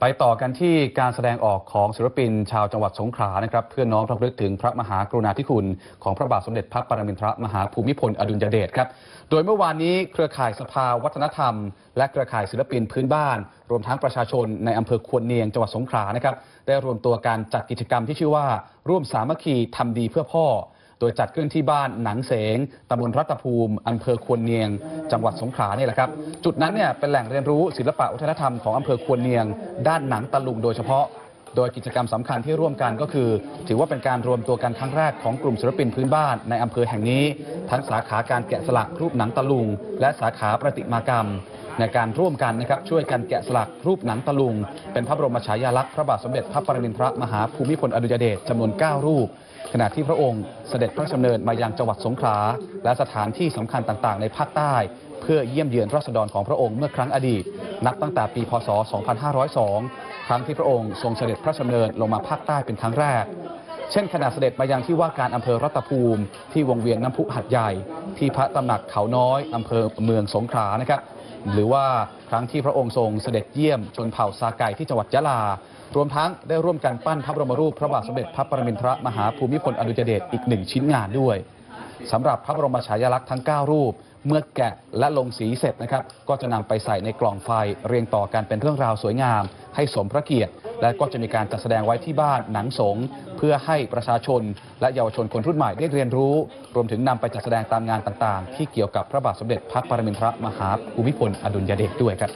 ไปต่อกันที่การแสดงออกของศิลปินชาวจังหวัดสงขลานะครับ เพื่อน้อมรำลึกถึงพระมหากรุณาธิคุณ ของพระบาทสมเด็จพระปรมินทรมหาภูมิพลอดุลยเดชครับ โดยเมื่อวานนี้เครือข่ายสภาวัฒนธรรม และเครือข่ายศิลปินพื้นบ้าน รวมทั้งประชาชนในอำเภอควนเนียงจังหวัดสงขลานะครับ ได้รวมตัวการจัดกิจกรรมที่ชื่อว่า ร่วมสามัคคีทำดีเพื่อพ่อ โดยจัดขึ้นที่บ้านหนังเสงตำบลรัตภูมิอำเภอควนเนียง จังหวัดสงขลาเนี่ยแหละครับจุดนั้นเนี่ยเป็นแหล่งเรียนรู้ศิลปะวัฒนธรรมของอำเภอควนเนียง ด้านหนังตะลุงโดยเฉพาะโดยกิจกรรมสำคัญที่ร่วมกันก็คือ ถือว่าเป็นการรวมตัวกันครั้งแรกของกลุ่มศิลปินพื้นบ้านในอำเภอแห่งนี้ ทั้งสาขาการแกะสลักรูปหนังตะลุง และสาขาประติมากรรม ในการร่วมกันนะครับช่วยกันแกะสลักรูปหนังตะลุง เป็นพระบรมฉายาลักษณ์พระบาทสมเด็จพระปรมินทรมหาภูมิพลอดุลยเดชจำนวน 9 รูป ขณะที่พระองค์เสด็จพระชดำเนินมายังจังหวัดสงขลาและสถานที่สำคัญต่างๆ ในภาคใต้ เพื่อเยี่ยมเยือนราษฎรของพระองค์เมื่อครั้งอดีต นับตั้งแต่ปีพศ 2502 ครั้งที่พระองค์ทรงเสด็จพระชดำเนินลงมาภาคใต้เป็นครั้งแรก เช่นขณะเสด็จมายังที่ว่าการอำเภอรัตภูมิ ที่วงเวียนน้ำพุหัดใหญ่ ที่พระตำหนักเขาน้อยอำเภอเมืองสงขลานะครับ หรือว่าครั้งที่พระองค์ทรงเสด็จเยี่ยมชนเผ่าซาไก่ที่จังหวัดยะลา รวมทั้งได้ร่วมกันปั้นพระบรมรูปพระบาทสมเด็จพระปรมินทรมหาภูมิพลอดุลยเดชอีกหนึ่งชิ้นงานด้วยสำหรับพระบรมฉายาลักษณ์ทั้ง 9 รูป เมื่อแกะและลงสีเสร็จนะครับ ก็จะนำไปใส่ในกล่องไฟเรียงต่อกันเป็นเรื่องราวสวยงาม ให้สมพระเกียรติ และก็จะมีการจัดแสดงไว้ที่บ้านหนังสงเพื่อให้ประชาชน และเยาวชนคนรุ่นใหม่ได้เรียนรู้ รวมถึงนำไปจัดแสดงตามงานต่างๆ ที่เกี่ยวกับพระบาทสมเด็จพระปรมินทรมหาภูมิพลอดุลยเดชด้วยครับ